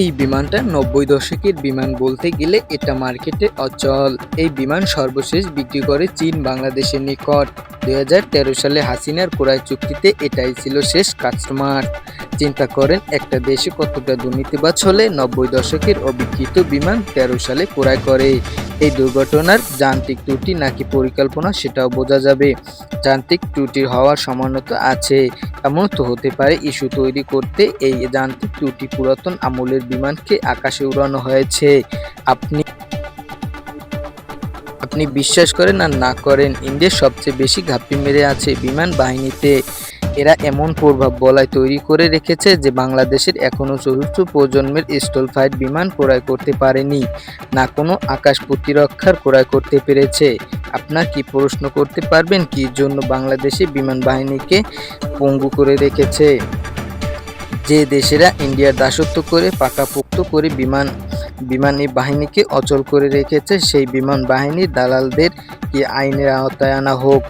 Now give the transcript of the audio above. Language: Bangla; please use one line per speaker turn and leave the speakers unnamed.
এই বিমানটা নব্বই দশকের বিমান বলতে গেলে এটা মার্কেটে অচল। এই বিমান সর্বশেষ বিক্রি করে চীন, বাংলাদেশের নিকট। দুই হাজার তেরো সালে হাসিনার ক্রয় চুক্তিতে এটাই ছিল শেষ কাস্টমার। চিন্তা করেন, একটা দেশে কতটা দুর্নীতিবাজ হলে নব্বই দশকের অবিকৃত বিমান তেরো সালে ক্রয় করে। এই দুর্ঘটনার যান্ত্রিক ত্রুটি নাকি পরিকল্পনা সেটাও বোঝা যাবে। যান্ত্রিক ত্রুটি হওয়ার সামান্যতা আছে। এমন তো হতে পারে, ইস্যু তৈরি করতে এই যান্ত্রিক ত্রুটি পুরাতন আমলের বিমানকে আকাশে উড়ানো হয়েছে। আপনি আপনি বিশ্বাস করেন আর না করেন, ইন্ডিয়ার সবচেয়ে বেশি ঘাপটি মেরে আছে বিমান বাহিনীতে। এরা এমন প্রভাব বলায় তৈরি করে রেখেছে যে বাংলাদেশের এখনও চতুর্থ প্রজন্মের স্টল ফাইট বিমান ক্রয় করতে পারেনি, না কোনো আকাশ প্রতিরক্ষার ক্রয় করতে পেরেছে। আপনার কি প্রশ্ন করতে পারবেন কি জন্য বাংলাদেশে বিমান বাহিনীকে পঙ্গু করে রেখেছে? যে দেশেরা ইন্ডিয়ার দাসত্ব করে পাকাপোক্ত করে বিমান বিমানী বাহিনীকে অচল করে রেখেছে। সেই বিমান বাহিনী দালালদের কি আইনের আওতায় আনা হোক?